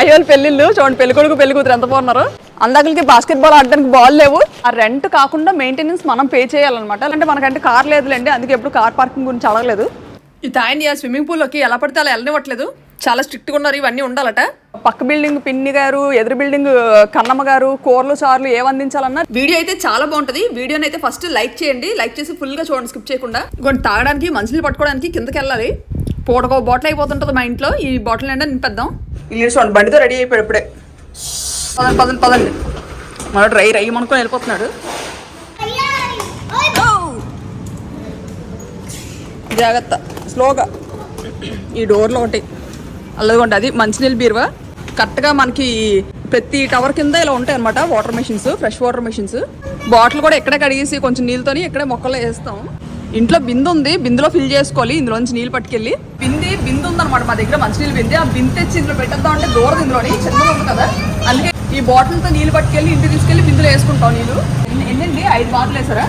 అయ్యోళ్ళ పెళ్ళిళ్ళు. చూడండి పెళ్ళి కొడుకు పెళ్ళి కూతురు ఎంత బాగున్నారు. అందాకలకి బాస్కెట్ బాల్ ఆడడానికి బాల్ లేవు. ఆ రెంట్ కాకుండా మెయింటెనెన్స్ మనం పే చేయాలన్నమాట. అంటే మనకంటే కార్ లేదులేండి అందుకే ఎప్పుడు కార్ పార్కింగ్ గురించి అడగలేదు. ఈ తాయని ఆ స్విమ్మింగ్ పూల్లోకి ఎలా పడితే అలా వెళ్ళనివ్వట్లేదు. చాలా స్ట్రిక్ట్గా ఉన్నారు ఇవన్నీ ఉండాలట. పక్క బిల్డింగ్ పిన్ని గారు ఎదురు బిల్డింగ్ కన్నమ్మ గారు కూరలు చారులు ఏం అందించాలన్నా వీడియో అయితే చాలా బాగుంటది. వీడియోని అయితే ఫస్ట్ లైక్ చేయండి. లైక్ చేసి ఫుల్గా చూడండి స్కిప్ చేయకుండా. కొన్ని తాగడానికి మనుషులు పట్టుకోవడానికి కిందకి వెళ్ళాలి. పూటకో బాటిల్ అయిపోతుంటది మా ఇంట్లో. ఈ బాటిల్ నిండా నింపేద్దాం. ఇల్లు చూడండి బండితో రెడీ అయిపోయాడు ఇప్పుడే. పదండి పదండి పదండి. మన డ్రై రై అనుకొని వెళ్ళిపోతున్నాడు. జాగ్రత్త స్లోగా. ఈ డోర్లో ఒకటి. అల్లదిగోండి అది మంచినీళ్ళు బీరువా. కరెక్ట్గా మనకి ప్రతి టవర్ కింద ఇలా ఉంటాయి అనమాట water machines fresh water machines. Bottle కూడా ఎక్కడే కడిగేసి కొంచెం నీళ్ళతోని ఇక్కడే మొక్కలు వేస్తాం. ఇంట్లో బిందు ఉంది బిందులో ఫిల్ చేసుకోవాలి ఇందులోంచి నీళ్ళు పట్టుకెళ్ళి. బింది బిందు ఉందన్నమాట మా దగ్గర మంచినీళ్ళు బింది. ఆ బిందె తెచ్చి ఇందులో పెట్టద్దాం అంటే దూరం ఇందులోని చిన్నగా ఉంది కదా. అందుకే ఈ బాటిల్తో నీళ్ళు పట్టుకెళ్ళి ఇంటికి తీసుకెళ్ళి బిందులో వేసుకుంటాం నీళ్ళు. ఎన్నండి? ఐదు బాటిల్ వేసారా?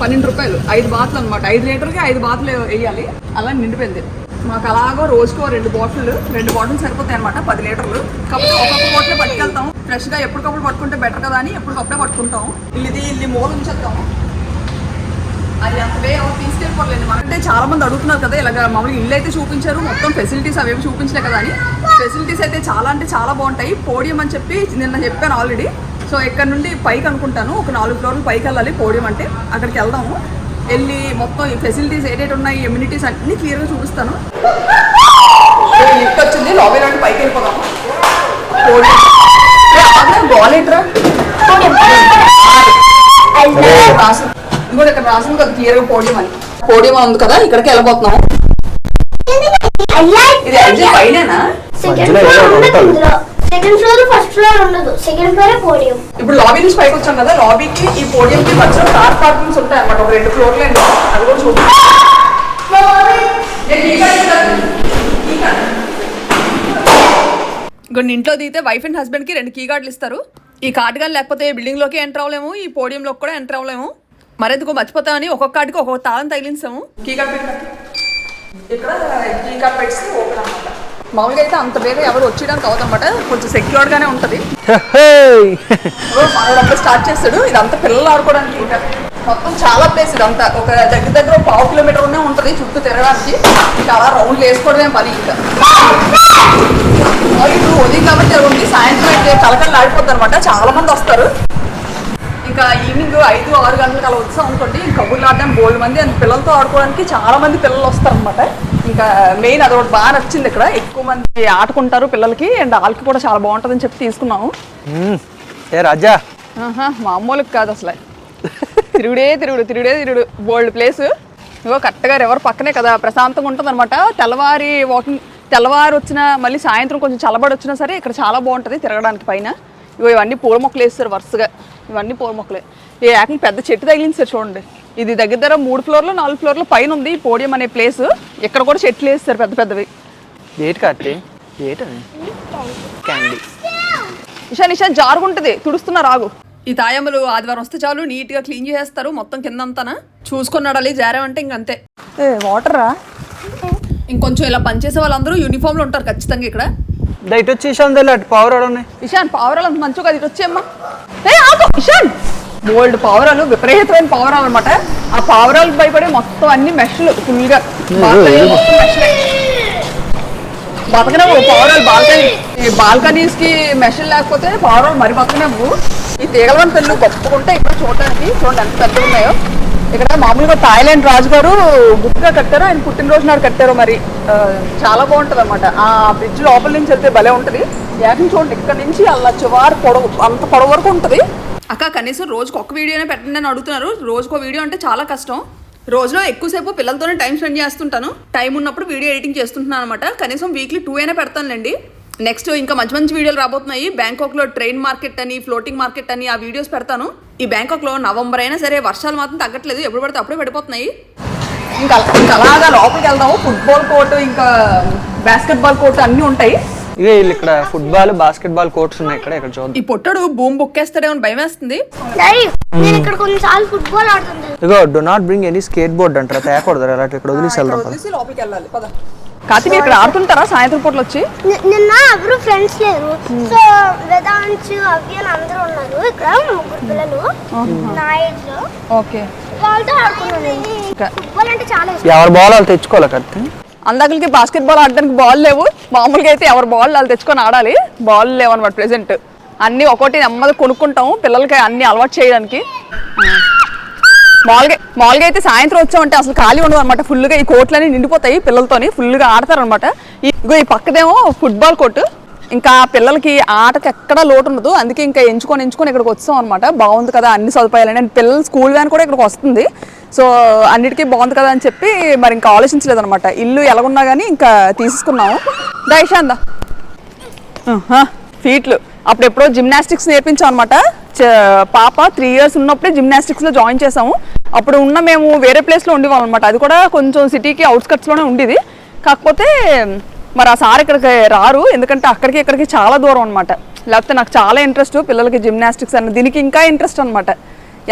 పన్నెండు రూపాయలు. ఐదు బాతులు అనమాట ఐదు లీటర్కి ఐదు బాతులు వేయాలి. అలా నిండిపోయింది. మాకు అలాగో రోజుకో రెండు బాటిల్ రెండు బాటిల్ సరిపోతాయి అనమాట పది లీటర్లు. కాబట్టి ఒక్కొక్క బాటిల్ పట్టుకెళ్తాం. ఫ్రెష్గా ఎప్పటికప్పుడు పట్టుకుంటే బెటర్ కదా అని ఎప్పటికప్పుడే పట్టుకుంటాం. ఇది ఇల్లు మూల ఉంచేద్దాం. అది అంత వే తీసుకెళ్ళిపోలేదు మనకంటే చాలా మంది అడుగుతున్నారు కదా ఇలాగ మామూలుగా ఇల్లు అయితే చూపించారు మొత్తం ఫెసిలిటీస్ అవేవి చూపించలే కదా అని. ఫెసిలిటీస్ అయితే చాలా అంటే చాలా బాగుంటాయి. పోడియం అని చెప్పి నిన్న చెప్పాను ఆల్రెడీ సో ఇక్కడ నుండి పైకి అనుకుంటాను. ఒక నాలుగు ఫ్లోర్లు పైకి వెళ్ళాలి పోడియం అంటే. అక్కడికి వెళ్దాము. వెళ్ళి మొత్తం ఈ ఫెసిలిటీస్ ఏదైతే ఉన్నాయి ఎమ్యూనిటీస్ అన్ని క్లియర్గా చూపిస్తాను. లిఫ్ట్ వచ్చింది లాబీ నుండి పైకి వెళ్ళిపోదాము పోడియం బాల్ ఏంట్రా రాసి ఇంకోటి ఇక్కడ రాసింది కదా క్లియర్గా పోడియం అని. పోడియం అని ఉంది కదా ఇక్కడికి వెళ్ళబోతున్నాం. ఇది ఎగ్జిట్ పైనేనా? సెకండ్ ఫ్లోర్ ఫస్ట్ ఫ్లోర్ ఉండదు సెకండ్ ఫ్లోర్ పోడియం ఇప్పుడు లాబీ నుంచి పైకి వచ్చాం కదా లాబీకి ఈ పోడియం కి మధ్యలో కార్ పార్కింగ్స్ ఉంటాయి అన్నమాట ఒక రెండు ఫ్లోర్లు అది కూడా చూద్దాం. కొన్ని ఇంట్లో దిగితే వైఫ్ అండ్ హస్బెండ్కి రెండు కీ కార్డులు ఇస్తారు. ఈ కార్డు కానీ లేకపోతే బిల్డింగ్లోకి ఎంటర్ అవ్వలేము ఈ పోడియం లోకి కూడా ఎంటర్ అవ్వలేము. మరెందుకు మర్చిపోతామని ఒక్కొక్క కార్డుకి ఒక్కొక్క తాళం తగిలించాము. కీ ఇక్కడ ఓపెన్ మామూలుగా అయితే అంత వేరే ఎవరు వచ్చేయడానికి అవదన్నమాట. కొంచెం సెక్యూర్డ్ గానే ఉంటది. స్టార్ట్ చేస్తాడు. ఇదంతా పిల్లలు ఆడుకోవడానికి ఇంకా. మొత్తం చాలా ప్లేస్ ఇదంతా. ఒక దగ్గర దగ్గర పావు కిలోమీటర్ ఉన్న ఉంటది చుట్టూ తిరగడానికి. ఇంకా అలా రౌండ్ వేసుకోవడమే పని ఇంకా. ఇప్పుడు ఉదయం కాబట్టి ఉంది. సాయంత్రం అయితే కలకలు ఆడిపోతారు అనమాట చాలా మంది వస్తారు. ఇంకా ఈవినింగ్ ఐదు ఆరు గంటలకు అలా వచ్చాం అనుకోండి కబుర్లు ఆడడానికి బోల్డ్ మంది అండ్ పిల్లలతో ఆడుకోవడానికి చాలా మంది పిల్లలు వస్తారు అనమాట ఇంకా మెయిన్ అది ఒకటి బాగా నచ్చింది ఇక్కడ. ఎక్కువ మంది ఆడుకుంటారు పిల్లలకి అండ్ వాళ్ళకి కూడా చాలా బాగుంటుందని చెప్పి తీసుకున్నాము. ఏ రాజా? మామూలుగా కాదు అసలు. తిరుగుడే తిరుగుడు తిరుగుడే తిరుగుడు. బోల్డ్ ప్లేస్. ఇగో కరెక్ట్గా రివర్ పక్కనే కదా ప్రశాంతంగా ఉంటుంది అనమాట తెల్లవారి వాకింగ్ తెల్లవారు వచ్చిన మళ్ళీ సాయంత్రం కొంచెం చల్లబడి వచ్చినా సరే ఇక్కడ చాలా బాగుంటుంది తిరగడానికి పైన. ఇగో ఇవన్నీ పూల మొక్కలు వేస్తారు వరుసగా. ఇవన్నీ పూల మొక్కలే. ఈ ఏకంగా పెద్ద చెట్టు తగిలింది చూడండి. ఇది దగ్గర దగ్గర మూడు ఫ్లోర్లు నాలుగు ఫ్లోర్ల పైన ఉంది ఈ పోడియం అనే ప్లేస్ ఇక్కడ కూడా చెట్లు వేస్తారు పెద్ద పెద్దవి. ఏటి కార్తీ ఏటది క్యాండీ ఇషాన్ ఇషాన్ జారుగుంటది తుడుస్తున్నా రాగు. ఈ తాయమ్మలు ఆదివారం వస్తే చాలు నీట్గా క్లీన్ చేస్తారు మొత్తం కింద అంతానా చూసుకున్నాడాలి జారామంటే ఇంకంతే ఏ వాటర్ రా? ఇంకొంచెం ఇలా పనిచేసే వాళ్ళందరూ యూనిఫామ్లో ఉంటారు ఖచ్చితంగా ఇక్కడ. దయట వచ్చి ఇషాన్ తెలియదు అటు పవర్ ఉన్నాయి. ఇషాన్ పావురాలు అంత మంచిగా అది వచ్చేమ్మా ఏ ఆగు ఇషాన్ బోల్డ్ పావురాలు విపరీతమైన పావురాలు అనమాట ఆ పావురాలు భయపడే మొత్తం అన్ని మెష్లు ఫుల్గా బాల్కనీ మొత్తం మెష్లే. బతకనవు పావురాలు బాల్కనీ ఈ బాల్కనీస్కి మెషిన్ లేకపోతే పావురాలు మరి బతకనవు ఈ తీగలవని పెళ్ళు గొప్పకుంటే ఇక్కడ చూడడానికి చూడండి ఎంత పెద్దగా ఉన్నాయో. ఇక్కడ మామూలుగా థాయిలాండ్ రాజు గారు గుర్తుగా కట్టారు ఆయన పుట్టినరోజు నాడు కట్టారు మరి. చాలా బాగుంటుంది అనమాట ఆ బ్రిడ్జ్ లోపల నుంచి వెళ్తే భలే ఉంటుంది. ఏకం చూడండి ఇక్కడ నుంచి అలా చివరి పొడవు అంత పొడవు వరకు ఉంటుంది. అక్క కనీసం రోజుకు ఒక వీడియోనే పెట్టండి అని అడుగుతున్నారు. రోజుకో వీడియో అంటే చాలా కష్టం. రోజులో ఎక్కువసేపు పిల్లలతోనే టైం స్పెండ్ చేస్తుంటాను. టైం ఉన్నప్పుడు వీడియో ఎడిటింగ్ చేస్తుంటున్నాను అనమాట కనీసం వీక్లీ టూ అయినా పెడతానులేండి. నెక్స్ట్ ఇంకా మంచి మంచి వీడియోలు రాబోతున్నాయి. బ్యాంకాక్లో ట్రైన్ మార్కెట్ అని ఫ్లోటింగ్ మార్కెట్ అని ఆ వీడియోస్ పెడతాను. ఈ బ్యాంకాక్లో నవంబర్ అయినా సరే వర్షాలు మాత్రం తగ్గట్లేదు. ఎప్పుడు పడితే అప్పుడే పడిపోతున్నాయి. ఇంకా ఇంకా అలాగా లోపలికి వెళ్దాము. ఫుట్బాల్ కోర్టు ఇంకా బాస్కెట్ బాల్ కోర్టు అన్నీ ఉంటాయి. ఇక వీళ్ళు ఇక్కడ ఫుట్బాల్ బాస్కెట్ బాల్ కోర్ట్స్ ఉన్నాయి ఇక్కడ. ఇక్కడ చూద్దాం. ఈ పొట్టడు భూమి బుక్కేస్తాడేమో భయం వేస్తుంది. డాడీ నేను ఇక్కడ కొన్నిసార్లు ఫుట్బాల్ ఆడుతుంటాను ఇగో do not bring any skateboard అంటారా. తేకూడదు అలాంటి ఇక్కడ వదిలేసి వెళ్దాం లోపలికి వెళ్ళాలి. పద. కాతి మీరు ఇక్కడ ఆడుతుంటారా? సాయంత్రం పూటలు వచ్చి? నిన్న ఎవరు ఫ్రెండ్స్ లేరు. సో వేదాంశ్ అవ్యన్ అందరూ ఉన్నారు. ఇక్కడ ముగ్గురు పిల్లలు నా ఏజ్లో. ఓకే. వాళ్ళతో ఆడుకున్నాను ఇంకా ఫుట్బాల్ అంటే చాలా ఇష్టం. ఎవరి బాల్ వాళ్ళు తెచ్చుకోవాలి కత్తి అందరికి బాస్కెట్ బాల్ ఆడడానికి బాల్ లేవు. మామూలుగా అయితే ఎవరు బాల్ వాళ్ళు తెచ్చుకొని ఆడాలి. బాల్ లేవు అనమాట ప్రెసెంట్ అన్నీ ఒకటి నెమ్మది కొనుక్కుంటాం పిల్లలకి అన్ని అలవాటు చేయడానికి. మామూలుగా మామూలుగా అయితే సాయంత్రం వచ్చామంటే అసలు ఖాళీ ఉండదు అనమాట ఫుల్గా ఈ కోట్లన్నీ నిండిపోతాయి పిల్లలతోని ఫుల్గా ఆడతారనమాట ఇగో ఈ పక్కదేమో ఫుట్బాల్ కోర్టు. ఇంకా పిల్లలకి ఆటకి ఎక్కడా లోటు ఉండదు. అందుకే ఇంకా ఎంచుకొని ఎంచుకొని ఇక్కడికి వచ్చాం అనమాట బాగుంది కదా అన్ని సదుపాయాలని. అండ్ పిల్లల స్కూల్ వ్యాన్ కూడా ఇక్కడికి వస్తుంది. సో అన్నిటికీ బాగుంది కదా అని చెప్పి మరి ఇంకా ఆలోచించలేదనమాట ఇల్లు ఎలాగున్నా కానీ ఇంకా తీసుకున్నాము దైశాందా ఫీట్లు. అప్పుడు ఎప్పుడో జిమ్నాస్టిక్స్ నేర్పించాం అనమాట పాప త్రీ ఇయర్స్ ఉన్నప్పుడే జిమ్నాస్టిక్స్లో జాయిన్ చేసాము అప్పుడు ఉన్న మేము వేరే ప్లేస్లో ఉండేవాళ్ళం అనమాట అది కూడా కొంచెం సిటీకి అవుట్స్కట్స్లోనే ఉండేది. కాకపోతే మరి ఆ సార్ ఇక్కడికి రారు. ఎందుకంటే అక్కడికి ఇక్కడికి చాలా దూరం అనమాట లేకపోతే నాకు చాలా ఇంట్రెస్ట్ పిల్లలకి జిమ్నాస్టిక్స్ అన్న దీనికి ఇంకా ఇంట్రెస్ట్ అనమాట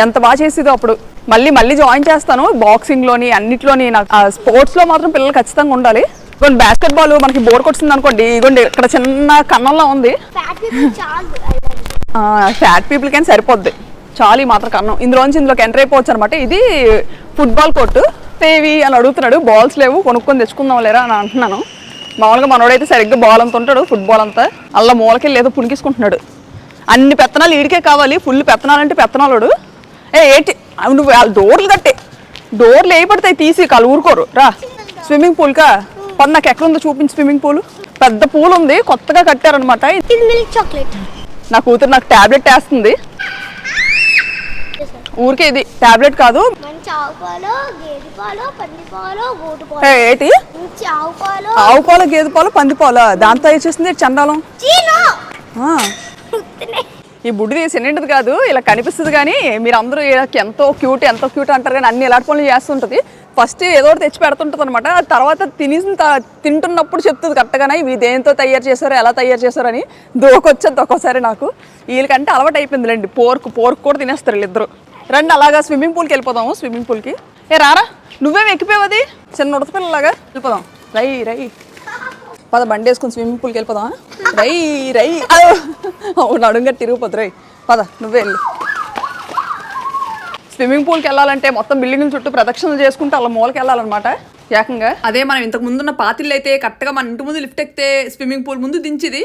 ఎంత బాగా చేసేదో అప్పుడు. మళ్ళీ మళ్ళీ జాయిన్ చేస్తాను. బాక్సింగ్లోని అన్నిట్లోని నాకు స్పోర్ట్స్లో మాత్రం పిల్లలు ఖచ్చితంగా ఉండాలి. ఇగోండి బాస్కెట్ బాల్ మనకి బోర్ కొడుతుంది అనుకోండి. ఇగోండి ఇక్కడ చిన్న కన్నంలో ఉంది. ఫ్యాట్ పీపుల్ చాలా. ఫ్యాట్ పీపుల్ కానీ సరిపోద్ది. చాలు ఈ మాత్రం కన్నం. ఇందులోంచి ఇందులోకి ఎంటర్ అయిపోవచ్చు అనమాట ఇది ఫుట్బాల్ కోర్టు. తేవి అని అడుగుతున్నాడు. బాల్స్ లేవు. కొనుక్కొని తెచ్చుకుందాం లేరా అని అంటున్నాను. మామూలుగా మనోడైతే సరిగ్గా బాల్ అంత ఉంటాడు. ఫుట్బాల్ అంతా. అలా మూలకి లేదో పుణికిసుకుంటున్నాడు. అన్ని పెత్తనాలు ఈడికే కావాలి. ఫుల్ పెత్తనాలంటే పెత్తనాలుడు. ఏ ఏంటి? నువ్వు వాళ్ళ డోర్లు కట్టే. డోర్లు ఏ పడతాయి తీసి కాలు ఊరుకోరు. రా. స్విమ్మింగ్ పూల్కా? పది నాకు ఎక్కడ ఉందో చూపించి స్విమ్మింగ్ పూల్. పెద్ద పూల్ ఉంది కొత్తగా కట్టారనమాట నా కూతురు నాకు టాబ్లెట్ వేస్తుంది. ఊరికే ఇది టాబ్లెట్ కాదు. ఏంటి? ఆవు పాలు. గేదె పాలు పంది పాలు. దాంతో చేస్తుంది? చండాలం. ఈ బుడ్డిది సినింటిది కాదు ఇలా కనిపిస్తుంది కానీ మీరు అందరూ ఎంతో క్యూట్ ఎంతో క్యూట్ అంటారు కానీ అన్ని ఇలాంటి పనులు చేస్తుంటుంది. ఫస్ట్ ఏదో ఒకటి తెచ్చి పెడుతుంటుంది అనమాట తర్వాత తినేసిన త- తింటున్నప్పుడు చెప్తుంది కరెక్ట్గానే ఇవి దేంతో తయారు చేశారో ఎలా తయారు చేశారో అని. దోకొచ్చేది ఒక్కోసారి నాకు. వీళ్ళకంటే అలవాటు అయిపోయింది రండి పోర్క్ పోర్క్ కూడా తినేస్తారు వీళ్ళిద్దరు. రండి అలాగా స్విమ్మింగ్ పూల్కి వెళ్ళిపోదాము స్విమ్మింగ్ పూల్కి. ఏ రారా? నువ్వేం ఎక్కిపోయావు అది చిన్న ఉడత పిల్లలాగా వెళ్ళిపోదాం. రై రై. పద బండి వేసుకుని స్విమ్మింగ్ పూల్కి వెళ్ళిపోదాం రై రై. అవును అడుగుగా తిరిగిపోద్దు రై. పద నువ్వే వెళ్ళి. స్విమ్మింగ్ పూల్కి వెళ్ళాలంటే మొత్తం బిల్డింగ్ల చుట్టూ ప్రదక్షిణలు చేసుకుంటూ అలా మూలకి వెళ్ళాలన్నమాట ఏకంగా. అదే మనం ఇంతకు ముందున్న పాతిళ్ళు అయితే కరెక్ట్గా మన ఇంటి ముందు లిఫ్ట్ ఎక్కితే స్విమ్మింగ్ పూల్ ముందు దించిది.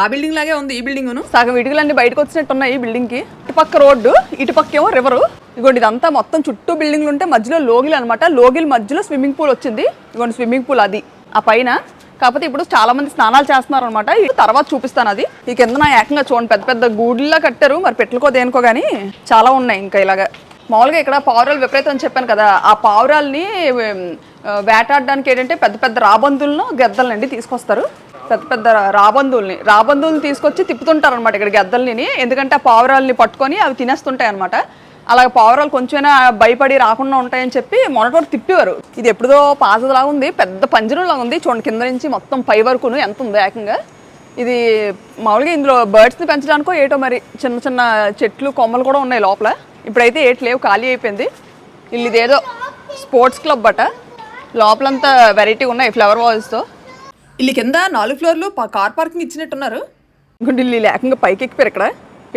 ఆ బిల్డింగ్ లాగే ఉంది ఈ బిల్డింగ్ సగం ఇటుకలన్నీ బయటకు వచ్చినట్టు ఉన్నాయి ఈ బిల్డింగ్కి. ఇటుపక్క రోడ్డు ఇటుపక్క ఏమో రివరు ఇగోండి ఇదంతా మొత్తం చుట్టూ బిల్డింగ్లు ఉంటే మధ్యలో లోగిలు అనమాట లోగిల్ మధ్యలో స్విమ్మింగ్ పూల్ వచ్చింది. ఇగోండి స్విమ్మింగ్ పూల్ అది. ఆ పైన కాకపోతే ఇప్పుడు చాలా మంది స్నానాలు చేస్తున్నారు అనమాట తర్వాత చూపిస్తాను అది. ఈ కింద నా ఏకంగా చూడండి. పెద్ద పెద్ద గూడ్లా కట్టారు. మరి పెట్టుకో దేనికో కానీ చాలా ఉన్నాయి ఇంకా ఇలాగా. మామూలుగా ఇక్కడ పావురాలు విపరీతం అని చెప్పాను కదా. ఆ పావురాల్ని వేటాడడానికి ఏంటంటే పెద్ద పెద్ద రాబందులను గెద్దలనండి తీసుకొస్తారు. పెద్ద పెద్ద రాబందుల్ని రాబందుల్ని తీసుకొచ్చి తిప్పుతుంటారు అనమాట ఇక్కడ గెద్దల్ని ఎందుకంటే ఆ పావురాల్ని పట్టుకొని అవి తినేస్తుంటాయి అనమాట అలాగే పావురాలు కొంచెమైనా భయపడి రాకుండా ఉంటాయని చెప్పి మొన్నటి తిప్పేవారు. ఇది ఎప్పుడుదో పాతలాగా ఉంది పెద్ద పంజరంలాగా ఉంది. చూడండి కింద నుంచి మొత్తం పై వరకును ఎంత ఉందో ఏకంగా. ఇది మామూలుగా ఇందులో బర్డ్స్ని పెంచడానికో ఏటో మరి చిన్న చిన్న చెట్లు కొమ్మలు కూడా ఉన్నాయి లోపల. ఇప్పుడైతే ఏటి లేవు ఖాళీ అయిపోయింది. వీళ్ళు ఇదేదో స్పోర్ట్స్ క్లబ్ అట లోపలంతా వెరైటీ ఉన్నాయి ఫ్లవర్ వాల్స్తో. వీళ్ళు కింద నాలుగు ఫ్లోర్లు కార్ పార్కింగ్ ఇచ్చినట్టున్నారు. ఇంకోటి వీళ్ళు ఏకంగా పైకి ఎక్కిపోయారు ఇక్కడ.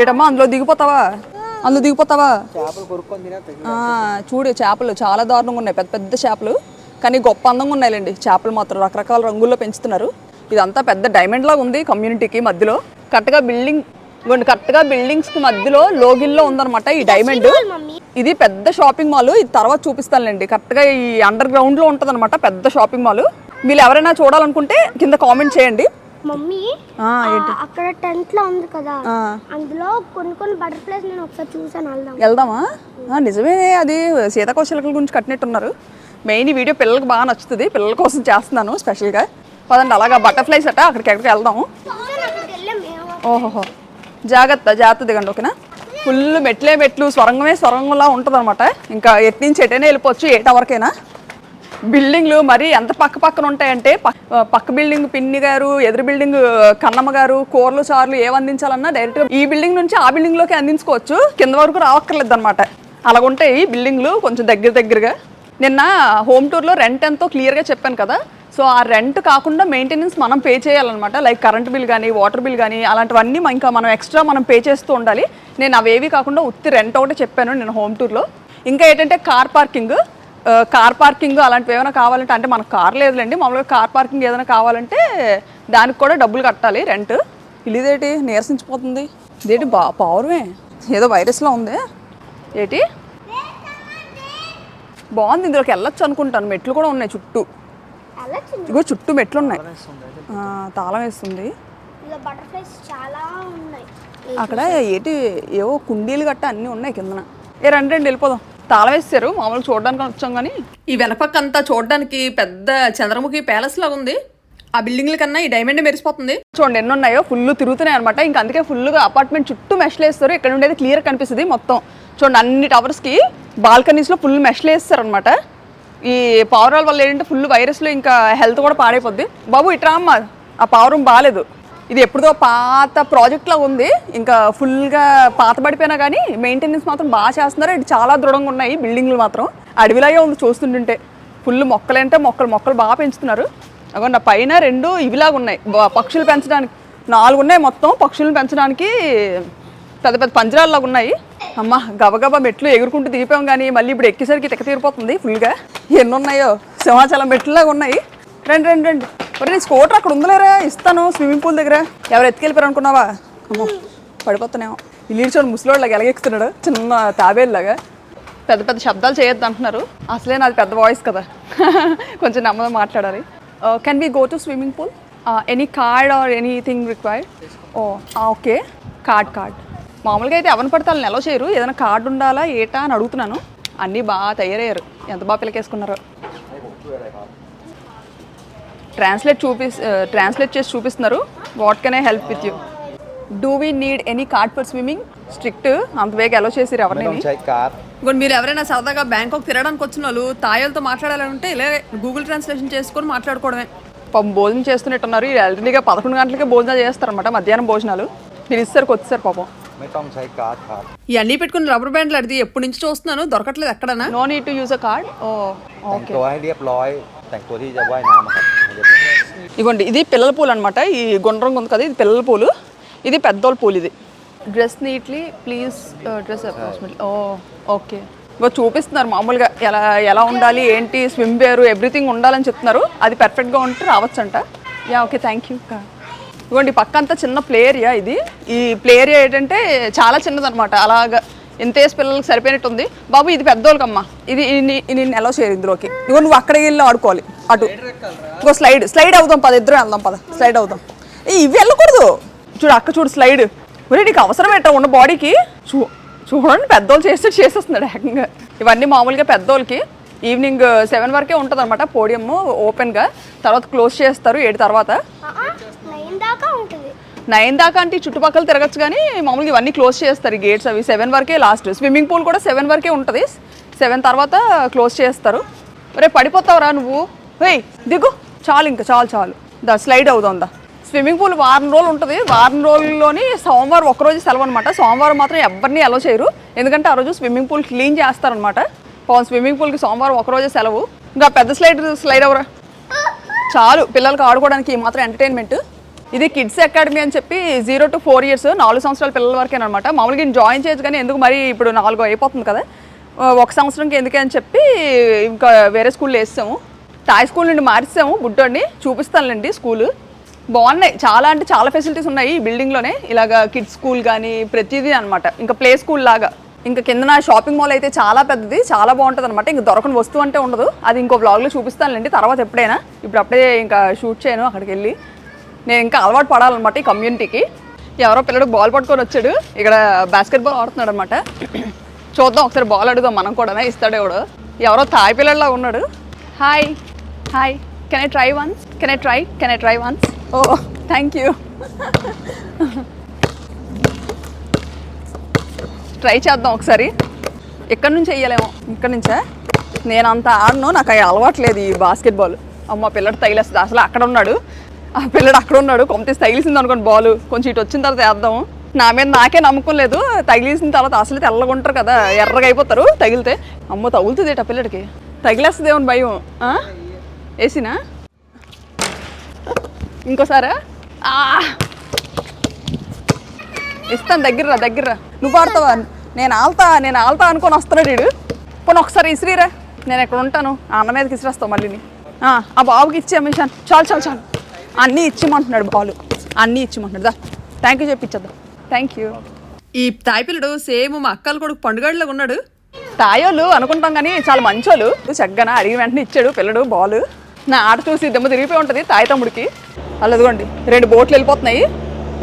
ఏటమ్మా అందులో దిగిపోతావా? అందులో దిగిపోతావా? ఆ, చూడు చేపలు చాలా దారుణంగా ఉన్నాయి పెద్ద పెద్ద చేపలు. కానీ గొప్ప అందంగా ఉన్నాయిలేండి. చేపలు మాత్రం రకరకాల రంగుల్లో పెంచుతున్నారు. ఇదంతా పెద్ద డైమండ్ లాగా ఉంది కమ్యూనిటీకి మధ్యలో. కరెక్ట్గా బిల్డింగ్ ఇవ్వండి కరెక్ట్గా బిల్డింగ్స్కి మధ్యలో లోగిల్లో ఉందన్నమాట ఈ డైమండ్ ఇది పెద్ద షాపింగ్ మాల్ ఇది తర్వాత చూపిస్తానులేండి. కరెక్ట్గా ఈ అండర్ గ్రౌండ్లో ఉంటదన్నమాట పెద్ద షాపింగ్ మాల్ మీరు ఎవరైనా చూడాలనుకుంటే కింద కామెంట్ చేయండి. మమ్మీ అక్కడ టెంట్లో ఉంది కదా. అందులో కొన్ని కొన్ని బటర్ఫ్లైస్ నేను ఒకసారి చూసాను వెళ్దాం. వెళ్దామా? నిజమే అది సీతాకోశలకల గురించి కట్టినట్టున్నారు. మెయిన్ ఈ వీడియో పిల్లలకి బాగా నచ్చుతుంది పిల్లల కోసం చేస్తున్నాను స్పెషల్గా. పదండి అలాగా బటర్ఫ్లైస్ అట అక్కడికి ఎక్కడికి వెళ్దాము. వెళ్ళాం ఓహోహో. జాగ్రత్త జాగ్రత్త దిగండి ఓకేనా? ఫుల్ మెట్లే మెట్లు స్వరంగమే స్వరంగంలా ఉంటుంది అనమాట ఇంకా ఎటు నుంచి ఎటైనా వెళ్ళిపోవచ్చు ఏ టవర్కైనా. బిల్డింగ్లు మరి ఎంత పక్క పక్కన ఉంటాయంటే పక్క బిల్డింగ్ పిన్ని గారు ఎదురు బిల్డింగ్ కన్నమ్మ గారు కూరలు చారులు ఏం అందించాలన్నా డైరెక్ట్గా ఈ బిల్డింగ్ నుంచి ఆ బిల్డింగ్లోకి అందించుకోవచ్చు. కింద వరకు రావక్కర్లేదు అనమాట అలాగుంటాయి బిల్డింగ్లు కొంచెం దగ్గర దగ్గరగా. నిన్న హోమ్ టూర్లో రెంట్ ఎంతో క్లియర్గా చెప్పాను కదా. సో ఆ రెంట్ కాకుండా మెయింటెనెన్స్ మనం పే చేయాలన్నమాట. లైక్ కరెంట్ బిల్ కానీ వాటర్ బిల్ కానీ అలాంటివన్నీ ఇంకా మనం ఎక్స్ట్రా మనం పే చేస్తూ ఉండాలి. నేను అవేవి కాకుండా ఉత్తి రెంట్ ఒకటి చెప్పాను నేను హోమ్ టూర్లో. ఇంకా ఏంటంటే కార్ పార్కింగ్. కార్ పార్కింగ్ అలాంటివి ఏమైనా కావాలంటే అంటే మనకు కార్ లేదులేండి. మామూలుగా కార్ పార్కింగ్ ఏదైనా కావాలంటే దానికి కూడా డబ్బులు కట్టాలి రెంట్ ఇదేంటి నీరసించిపోతుంది. ఇదేంటి బా పవర్మే. ఏదో వైరస్లో ఉంది. ఏంటి? బాగుంది ఇందులోకి వెళ్ళొచ్చు అనుకుంటాను. మెట్లు కూడా ఉన్నాయి చుట్టూ. ఇగో చుట్టూ మెట్లు ఉన్నాయి తాళం వేస్తుంది. అక్కడ ఏంటి ఏవో కుండీలు గట్ట అన్నీ ఉన్నాయి కిందన. ఏ రండి రండి వెళ్ళిపోదాం. తాళం వేస్తారు మామూలుగా చూడడానికి వచ్చాం కానీ ఈ వెనపక్క అంతా చూడడానికి పెద్ద చంద్రముఖి ప్యాలెస్ లాగా ఉంది. ఆ బిల్డింగ్ల కన్నా ఈ డైమండ్ మెరిసిపోతుంది. చూడండి ఎన్ని ఉన్నాయో ఫుల్ తిరుగుతున్నాయి అనమాట ఇంకా అందుకే ఫుల్గా అపార్ట్మెంట్ చుట్టూ మెష్లు వేస్తారు ఇక్కడ ఉండేది క్లియర్ కనిపిస్తుంది మొత్తం. చూడండి అన్ని టవర్స్కి బాల్కనీస్లో ఫుల్ మెష్లు వేస్తారు అనమాట ఈ పావురాల వల్ల ఏంటంటే ఫుల్ వైరస్లో ఇంకా హెల్త్ కూడా పాడైపోద్ది. బాబు ఇట్రా అమ్మ ఆ పావురం బాగాలేదు ఇది ఎప్పుడుదో పాత ప్రాజెక్ట్ లాగా ఉంది. ఇంకా ఫుల్గా పాత పడిపోయినా కానీ మెయింటెనెన్స్ మాత్రం బాగా చేస్తున్నారు. ఇది చాలా దృఢంగా ఉన్నాయి బిల్డింగ్లు మాత్రం. అడవిలాగే ఉంది చూస్తుంటుంటే. ఫుల్ మొక్కలంటే మొక్కలు మొక్కలు బాగా పెంచుతున్నారు. అగో నా పైన రెండు ఇవిలాగా ఉన్నాయి. పక్షులు పెంచడానికి నాలుగు ఉన్నాయి మొత్తం. పక్షులను పెంచడానికి పెద్ద పెద్ద పంజరాల్లాగా ఉన్నాయి. అమ్మ గబగబా మెట్లు ఎగురుకుంటూ దిగిపోయాం కానీ మళ్ళీ ఇప్పుడు ఎక్కేసరికి తెక్క తీరిపోతుంది ఫుల్గా. ఎన్ని ఉన్నాయో? సింహాచలం మెట్లులాగా ఉన్నాయి. రండి రండి రండి. మరి నీ స్కూటర్ అక్కడ ఉందిలేరా? ఇస్తాను స్విమ్మింగ్ పూల్ దగ్గర. ఎవరు ఎత్తుకెళ్ళిపోయారు అనుకున్నావా అమ్మో పడిపోతున్నామో ఇల్లు చూడండి ముసలోళ్ళగా ఎలగెక్కుతున్నాడు చిన్న తాబేళ్ళలాగా పెద్ద పెద్ద శబ్దాలు చేయొద్దు అంటున్నారు. అసలే నాది పెద్ద వాయిస్ కదా. కొంచెం నమ్మదం మాట్లాడాలి. Can we go to swimming pool any card or anything required oh okay card card మామూలుగా అయితే ఎవరిని పడితే వాళ్ళని ఎలా చేయరు? ఏదైనా కార్డు ఉండాలా ఏటా అని అడుగుతున్నాను. అన్నీ బాగా తయారయ్యారు. ఎంత బాగా పిల్లకేసుకున్నారు ట్రాన్స్లేట్ చూపి ట్రాన్స్లేట్ చేసి చూపిస్తున్నారు. What can I help with you do we need any card for swimming strict అంత వేగ అలో చేసిరు ఎవరిని మీరు ఎవరైనా సరదాగా బ్యాంకాక్ తిరగడానికి వచ్చిన వాళ్ళు తాయలతో మాట్లాడాలంటే ఇలా గూగుల్ ట్రాన్స్లేషన్ చేసుకొని మాట్లాడుకోవడమే. పాపం భోజనం చేస్తున్నట్టున్నారు. ఎల్రెడీగా పదకొండు గంటలకే భోజనాలు చేస్తారనమాట మధ్యాహ్నం భోజనాలు. మీరు ఇస్తారు వచ్చేసారు పాపం. ఇవన్నీ పెట్టుకుని రబ్బర్ బ్యాండ్లు అడిది ఎప్పటి నుంచి చూస్తున్నాను? దొరకట్లేదు ఎక్కడనా no need to use a card okay ఇగోండి ఇది పిల్లల పూలు అనమాట ఈ గుండ్రంగా ఉంది కదా ఇది పిల్లల పూలు. ఇది పెద్దోళ్ళ పూలు ఇది. Dress neatly please dress oh okay ఇగో చూపిస్తున్నారు మామూలుగా ఎలా ఎలా ఉండాలి ఏంటి స్విమ్ వేరు ఎవ్రీథింగ్ ఉండాలని చెప్తున్నారు. అది పర్ఫెక్ట్గా ఉంటే రావచ్చంట. యా ఓకే థ్యాంక్ యూ ఇవ్వండి పక్క అంతా చిన్న ప్లే ఏరియా ఇది. ఈ ప్లే ఏరియా ఏంటంటే చాలా చిన్నదనమాట అలాగా ఎంతేసి పిల్లలకి సరిపోయినట్టుంది. బాబు ఇది పెద్దోళ్ళకమ్మా. ఇది నేను ఎలా చేరింది ఓకే ఇగో నువ్వు అక్కడికి వెళ్ళి ఆడుకోవాలి. అటు. ఇంకో స్లైడ్ స్లైడ్ అవుదాం పద ఇద్దరం వెళ్దాం పద. స్లైడ్ అవుదాం. ఏ ఇవి వెళ్ళకూడదు. చూడు అక్క చూడు స్లైడ్. ఒరే నీకు అవసరం ఏంటో ఉన్న బాడీకి? చూ చూడండి పెద్దోళ్ళు చేస్తే చేసేస్తున్నాడు ఏకంగా. ఇవన్నీ మామూలుగా పెద్దోళ్ళకి ఈవినింగ్ సెవెన్ వరకే ఉంటుంది అనమాట పోడియం ఓపెన్గా. తర్వాత క్లోజ్ చేస్తారు ఏడు తర్వాత. నైన్ దాకా అంటే చుట్టుపక్కల తిరగచ్చు కానీ మామూలుగా ఇవన్నీ క్లోజ్ చేస్తారు గేట్స్ అవి. సెవెన్ వరకే లాస్ట్. స్విమ్మింగ్ పూల్ కూడా సెవెన్ వరకే ఉంటుంది. సెవెన్ తర్వాత క్లోజ్ చేస్తారు. రేపు పడిపోతావురా నువ్వు. వెయ్ దిగు. చాలు ఇంకా చాలు చాలు. దా స్లైడ్ అవుతుందా స్విమ్మింగ్ పూల్ వారం రోజులు ఉంటుంది. వారం రోజుల్లోని సోమవారం ఒకరోజు సెలవు అనమాట సోమవారం మాత్రం ఎవరిని అలో చేయరు. ఎందుకంటే ఆ రోజు స్విమ్మింగ్ పూల్ క్లీన్ చేస్తారనమాట పవన్ స్విమ్మింగ్ పూల్కి సోమవారం ఒకరోజే సెలవు. ఇంకా పెద్ద స్లైడ్ స్లైడ్ అవరా చాలు. పిల్లలకి ఆడుకోవడానికి ఈ మాత్రం ఎంటర్టైన్మెంట్ ఇది కిడ్స్ అకాడమీ అని చెప్పి జీరో టు ఫోర్ ఇయర్స్ నాలుగు సంవత్సరాల పిల్లల వరకే అనమాట మామూలుగా ఈయన జాయిన్ చేయొచ్చు కానీ ఎందుకు మరి ఇప్పుడు నాలుగు అయిపోతుంది కదా. ఒక సంవత్సరంకి ఎందుకే అని చెప్పి ఇంకా వేరే స్కూల్లో వేస్తాము. థాయ్ స్కూల్ నుండి మార్చాము బుడ్డోడిని చూపిస్తానులేండి స్కూల్. బాగున్నాయి. చాలా అంటే చాలా ఫెసిలిటీస్ ఉన్నాయి ఈ బిల్డింగ్లోనే ఇలాగ కిడ్స్ స్కూల్ కానీ ప్రతిదీ అనమాట ఇంకా ప్లే స్కూల్ లాగా. ఇంకా కిందన షాపింగ్ మాల్ అయితే చాలా పెద్దది చాలా బాగుంటుంది అనమాట ఇంకా దొరకని వస్తువు అంటే ఉండదు. అది ఇంకో బ్లాగ్లో చూపిస్తానులేండి. తర్వాత ఎప్పుడైనా. ఇప్పుడు అప్పుడే ఇంకా షూట్ చేయను అక్కడికి వెళ్ళి. నేను ఇంకా అలవాటు పడాలన్నమాట ఈ కమ్యూనిటీకి ఎవరో పిల్లడు బాల్ పట్టుకొని వచ్చాడు. ఇక్కడ బాస్కెట్బాల్ ఆడుతున్నాడు అనమాట చూద్దాం ఒకసారి బాల్ అడుగుదాం. మనం కూడా ఇస్తాడు ఎవడు ఎవరో తాయి పిల్లడిలా ఉన్నాడు. Hi hi can I try once can I try can I try once oh thank you try చేద్దాం ఒకసారి. ఎక్కడి నుంచి వెయ్యలేమో? ఇక్కడ నుంచే? నేను అంత ఆడను నాకు అవి అలవాట్లేదు ఈ బాస్కెట్బాల్ అమ్మ పిల్లడు తగిలేస్తుంది అసలు అక్కడ ఉన్నాడు. ఆ పిల్లడు అక్కడ ఉన్నాడు. కొంత తగిలిసింది అనుకోండి బాల్ కొంచెం ఇటు వచ్చిన తర్వాత వేద్దాం. నా మీద నాకే నమ్మకం లేదు. తగిలేసిన తర్వాత అసలు తెల్లగా ఉంటారు కదా ఎర్రగా అయిపోతారు తగిలితే. అమ్మ తగులుతుంది ఆ పిల్లడికి? తగిలేస్తుంది ఏమని భయం. వేసినా? ఇంకోసారా? ఇస్తాను దగ్గరరా దగ్గరరా. నువ్వు ఆడతావా? నేను ఆల్తా నేను ఆల్తా అనుకొని వస్తున్నాడు వీడు. పోనీ ఒకసారి ఇసిరిరా. నేను ఎక్కడ ఉంటాను? ఆ అన్న మీదకి ఇసిరేస్తావు మళ్ళీ ఆ బాబుకి ఇచ్చే మిషన్ చాలు చాలు చాలు. అన్నీ ఇచ్చిమంటున్నాడు బాలు. అన్నీ ఇచ్చిమంటున్నాడు. దా థ్యాంక్ యూ చెప్పించద్దా. థ్యాంక్ యూ ఈ తాయి పిల్లడు సేమ్ మా అక్కలు కొడుకు పండుగడిలాగా ఉన్నాడు. తాయోళ్ళు అనుకుంటాం కానీ చాలా మంచోళ్ళు. చక్కగా అడిగిన వెంటనే ఇచ్చాడు పిల్లడు బాలు. నా ఆట చూసి దెమ్మ తిరిగిపోయి ఉంటుంది తాయి తమ్ముడికి. అలా రెండు బోట్లు వెళ్ళిపోతున్నాయి.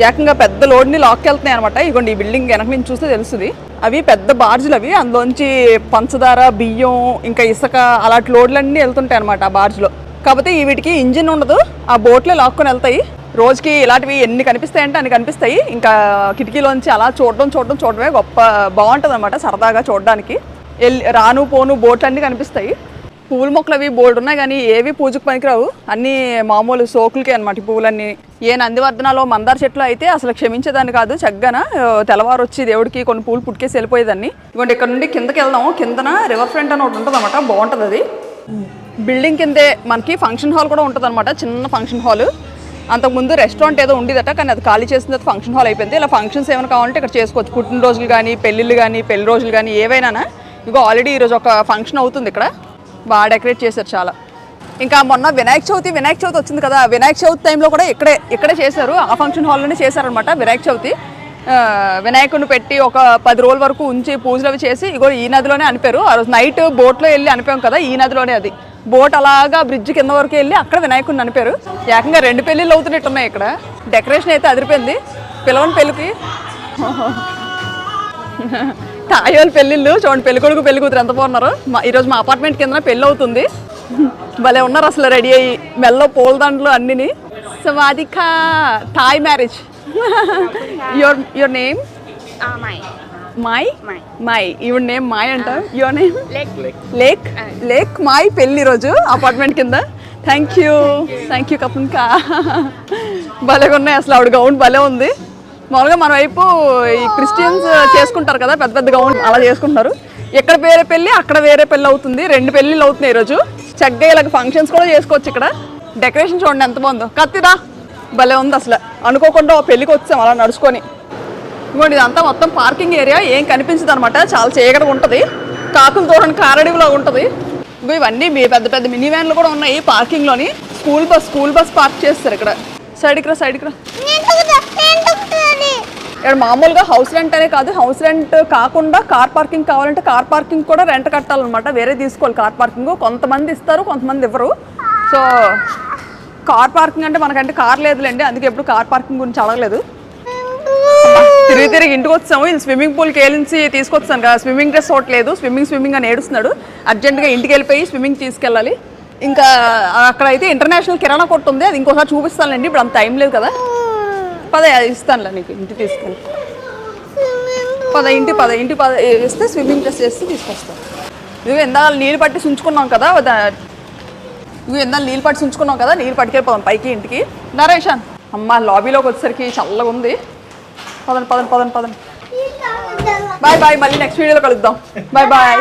ఏకంగా పెద్ద లోడ్ని లాక్కెళ్తున్నాయి అనమాట ఇగోండి ఈ బిల్డింగ్ వెనక నుంచి చూస్తే తెలుస్తుంది. అవి పెద్ద బార్జులు అవి. అందులోంచి పంచదార బియ్యం ఇంకా ఇసుక అలాంటి లోడ్లన్నీ వెళ్తుంటాయి అనమాట ఆ బార్జ్లో. కాకపోతే వీటికి ఇంజిన్ ఉండదు. ఆ బోట్లే లాక్కొని వెళ్తాయి. రోజుకి ఇలాంటివి ఎన్ని కనిపిస్తాయంటే అన్ని కనిపిస్తాయి. ఇంకా కిటికీలోంచి అలా చూడడం చూడడం చూడడమే గొప్ప బాగుంటుంది అనమాట సరదాగా చూడడానికి. వెళ్ళి రాను పోను బోట్లు అన్నీ కనిపిస్తాయి. పూల మొక్కలు అవి బోల్డ్ ఉన్నాయి కానీ ఏవి పూజకు పనికిరావు. అన్నీ మామూలు సోకులకే అనమాట ఈ పువ్వులన్నీ. ఏ నందివర్ధనలో మందార చెట్లు అయితే అసలు క్షమించేదాన్ని కాదు చక్కగా తెల్లవారు వచ్చి దేవుడికి కొన్ని పూలు పుట్టుకేసి వెళ్ళిపోయేదాన్ని. ఇవ్వండి ఇక్కడ నుండి కిందకి వెళ్దాము. కిందన రివర్ ఫ్రంట్ అని ఒకటి ఉంటుంది అనమాట బాగుంటుంది అది. బిల్డింగ్ కిందే మనకి ఫంక్షన్ హాల్ కూడా ఉంటుంది అనమాట చిన్న ఫంక్షన్ హాల్ అంతకుముందు రెస్టారెంట్ ఏదో ఉండేదట కానీ అది ఖాళీ చేసిన తర్వాత ఫంక్షన్ హాల్ అయిపోయింది. ఇలా ఫంక్షన్స్ ఏమైనా కావాలంటే ఇక్కడ చేసుకోవచ్చు. పుట్టినరోజులు కానీ పెళ్ళిళ్ళు కానీ పెళ్ళి రోజులు కానీ ఏవైనా ఇగో ఆల్రెడీ ఈరోజు ఒక ఫంక్షన్ అవుతుంది ఇక్కడ. బాగా డెకరేట్ చేశారు చాలా. ఇంకా మొన్న వినాయక చవితి వినాయక చవితి వచ్చింది కదా వినాయక చవితి టైంలో కూడా ఇక్కడే ఇక్కడే చేశారు. ఆ ఫంక్షన్ హాల్లోనే చేశారనమాట వినాయక చవితి. వినాయకుడిని పెట్టి ఒక పది రోజుల వరకు ఉంచి పూజలు అవి చేసి ఇగో ఈ నదిలోనే అనిపారు. ఆ రోజు నైట్ బోట్లో వెళ్ళి అనిపాం కదా ఈ నదిలోనే అది. బోట్ అలాగా బ్రిడ్జ్ కింద వరకు వెళ్ళి అక్కడ వినాయకుడిని అనిపారు. ఏకంగా రెండు పెళ్ళిళ్ళు అవుతున్నట్టున్నాయి ఇక్కడ. డెకరేషన్ అయితే అదిరిపోయింది. పిలవని పెళ్ళికి. తాయోళ్ళ పెళ్ళిళ్ళు చూడండి పెళ్ళి కొడుకు పెళ్ళి కూతురు ఎంత బాగున్నారు. మా ఈరోజు మా అపార్ట్మెంట్ కింద పెళ్ళి అవుతుంది. భలే ఉన్నారు అసలు రెడీ అయ్యి. మెల్లో పూలదండలు అన్నిని. స్వాదికా Thai marriage your your name my my ఈవిడ నేమ్ మాయ్ అంట. యువర్ నేమ్ లేక్ లేక్ మాయ్ పెళ్ళి రోజు అపార్ట్మెంట్ కింద. థ్యాంక్ యూ థ్యాంక్ యూ కపున్కా భలేగా ఉన్నాయి అసలు ఆవిడ గౌన్ భలే ఉంది. మామూలుగా మన వైపు ఈ క్రిస్టియన్స్ చేసుకుంటారు కదా పెద్ద పెద్ద గౌన్ అలా చేసుకుంటున్నారు. ఇక్కడ వేరే పెళ్ళి అక్కడ వేరే పెళ్ళి అవుతుంది. రెండు పెళ్ళిళ్ళు అవుతున్నాయి ఈరోజు. చక్కగా ఇలాగ ఫంక్షన్స్ కూడా చేసుకోవచ్చు ఇక్కడ. డెకరేషన్ చూడండి ఎంత బాగుందో. కత్తిరా భలే ఉంది అసలు. అనుకోకుండా ఓ పెళ్ళికి వచ్చాం అలా నడుచుకొని. ఇదిగోండి ఇదంతా మొత్తం పార్కింగ్ ఏరియా ఏం కనిపించదు అనమాట చాలా చీకటిగా ఉంటుంది. కాకులు తోడని కారడివిలా ఉంటుంది. ఇగో ఇవన్నీ మీ పెద్ద పెద్ద మినీ వ్యాన్లు కూడా ఉన్నాయి పార్కింగ్లోని school bus school bus park చేస్తారు ఇక్కడ. సైడ్కి రా సైడ్కి రా. ఇక్కడ మామూలుగా హౌస్ రెంట్ అనే కాదు హౌస్ రెంట్ కాకుండా కార్ పార్కింగ్ కావాలంటే కార్ పార్కింగ్ కూడా రెంట్ కట్టాలన్నమాట. వేరే తీసుకోవాలి కార్ పార్కింగ్. కొంతమంది ఇస్తారు కొంతమంది ఇవ్వరు. సో కార్ పార్కింగ్ అంటే మనకంటే కార్ లేదులేండి. అందుకే ఎప్పుడు కార్ పార్కింగ్ గురించి అడగలేదు. తిరిగి తిరిగి ఇంటికి వచ్చాము. ఇది స్విమ్మింగ్ పూల్కి వెళ్ళించి తీసుకొచ్చాను కదా. స్విమ్మింగ్ డ్రెస్ లేదు. స్విమ్మింగ్ స్విమ్మింగ్ అని ఏడుస్తున్నాడు. అర్జెంటుగా ఇంటికి వెళ్ళిపోయి స్విమ్మింగ్ తీసుకెళ్ళాలి. ఇంకా అక్కడ అయితే ఇంటర్నేషనల్ కిరాణా కొట్టు ఉంది. అది ఇంకోసారి చూపిస్తానండి ఇప్పుడు అంత టైం లేదు కదా. పద ఇస్తానులే నీకు ఇంటికి తీసుకెళ్ళి పద ఇంటి పద ఇంటి పద ఇస్తే స్విమ్మింగ్ డ్రెస్ చేస్తే తీసుకొస్తాను ఇదిగో ఇందాక నీళ్ళు పట్టి ఉంచుకున్నాం కదా దా- ఇవి ఇందాక నీళ్ళు పట్టి ఉంచుకున్నాం కదా నీళ్ళు పట్టుకెళ్ళిపోదాం పైకి ఇంటికి. నరేషాన్! అమ్మ లాబీలోకి వచ్చేసరికి చల్లగా ఉంది. పదండి పదండి పదండి పదండి. బాయ్ బాయ్ మళ్ళీ నెక్స్ట్ వీడియోలో కలుద్దాం. బాయ్. బాయ్.